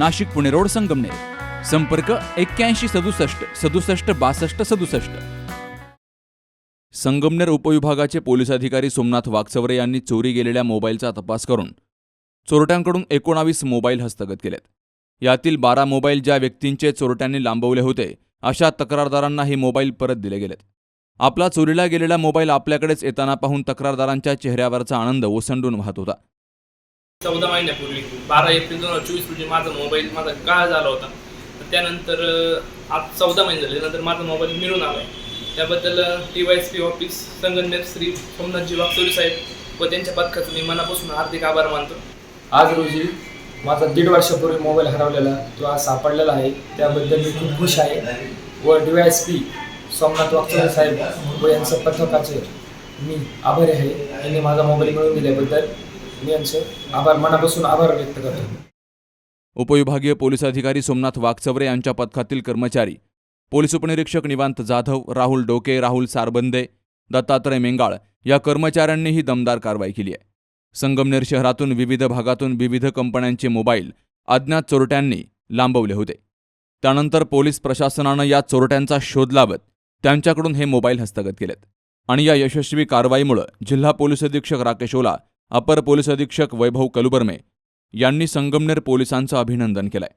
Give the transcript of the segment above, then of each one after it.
Nashik Pune road Sangamner. संपर्क एक्क्याऐंशी सदुसष्ट सदुसष्ट बासष्ट सदुसष्ट. संगमनेर उपविभागाचे पोलीस अधिकारी सोमनाथ वागचवरे यांनी चोरी गेलेल्या मोबाईलचा तपास करून चोरट्यांकडून एकोणावीस मोबाईल हस्तगत केलेत. यातील बारा मोबाईल ज्या व्यक्तींचे चोरट्यांनी लांबवले होते अशा तक्रारदारांना हे मोबाईल परत दिले गेलेत. आपला चोरीला गेलेला मोबाईल आपल्याकडेच येताना पाहून तक्रारदारांच्या चेहऱ्यावरचा आनंद ओसंडून वाहत होता. चौदा महिन्यापूर्वी बारा एप्रिल दोन हजार चोवीस रोजी माझा मोबाईल माझा काळ झाला होता. तर त्यानंतर आज चौदा महिने झाले. नंतर माझा मोबाईल मिळून आला आहे त्याबद्दल T Y S P office Sangamner Shri Somnathji Wagsori साहेब व त्यांच्या पथकाचं मी मनापासून हार्दिक आभार मानतो. आज रोजी माझा दीड वर्षापूर्वी मोबाईल हरवलेला तो आज सापडलेला आहे त्याबद्दल मी खूप खुश आहे. व D Y S P Somnath Wagsori साहेब व यांचं पथकाचे मी आभारी आहे. यांनी माझा मोबाईल मिळवून दिल्याबद्दल मी यांचे आभार मनापासून आभार व्यक्त करतो. उपविभागीय पोलीस अधिकारी सोमनाथ वाघचवरे यांच्या पथकातील कर्मचारी पोलीस उपनिरीक्षक निवांत जाधव राहुल डोके राहुल सारबंदे दत्तात्रय मेंगाळ या कर्मचाऱ्यांनीही दमदार कारवाई केली आहे. संगमनेर शहरातून विविध भागातून विविध कंपन्यांचे मोबाईल अज्ञात चोरट्यांनी लांबवले होते. त्यानंतर पोलीस प्रशासनानं या चोरट्यांचा शोध लावत त्यांच्याकडून हे मोबाईल हस्तगत केलेत. आणि या यशस्वी कारवाईमुळं जिल्हा पोलीस अधीक्षक राकेश ओला अपर पोलीस अधीक्षक वैभव कलुबर्मे यांनी संगमनेर पोलिसांचं अभिनंदन केलंय.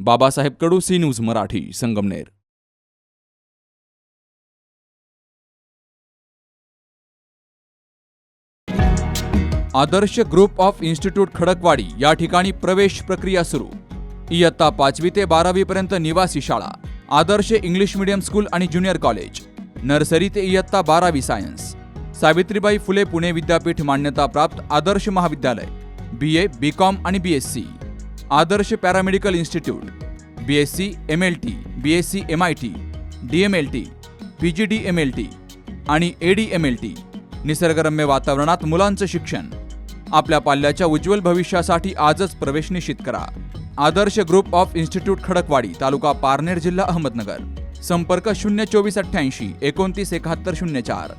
Babasaheb Kadu C news Marathi Sangamner. Adarsh group of institute Khadakwadi या ठिकाणी प्रवेश प्रक्रिया सुरू. इयत्ता पाचवी ते बारावीपर्यंत निवासी शाळा आदर्श इंग्लिश मीडियम स्कूल आणि ज्युनियर कॉलेज नर्सरी ते इयत्ता बारावी सायन्स. सावित्रीबाई फुले पुणे विद्यापीठ मान्यताप्राप्त आदर्श महाविद्यालय बी ए बी कॉम आणि B S C Adarsh paramedical institute B S C M L T B S C M I T D M L T P G D M L T आणि A D M L T निसर्गरम्य वातावरणात मुलांचं शिक्षण. आपल्या पाल्याच्या उज्ज्वल भविष्यासाठी आजच प्रवेश निश्चित करा. Adarsh group of institute Khadakwadi तालुका पारनेर जिल्हा अहमदनगर. संपर्क शून्य चोवीस अठ्ठ्याऐंशी एकोणतीस एकाहत्तर शून्य चार.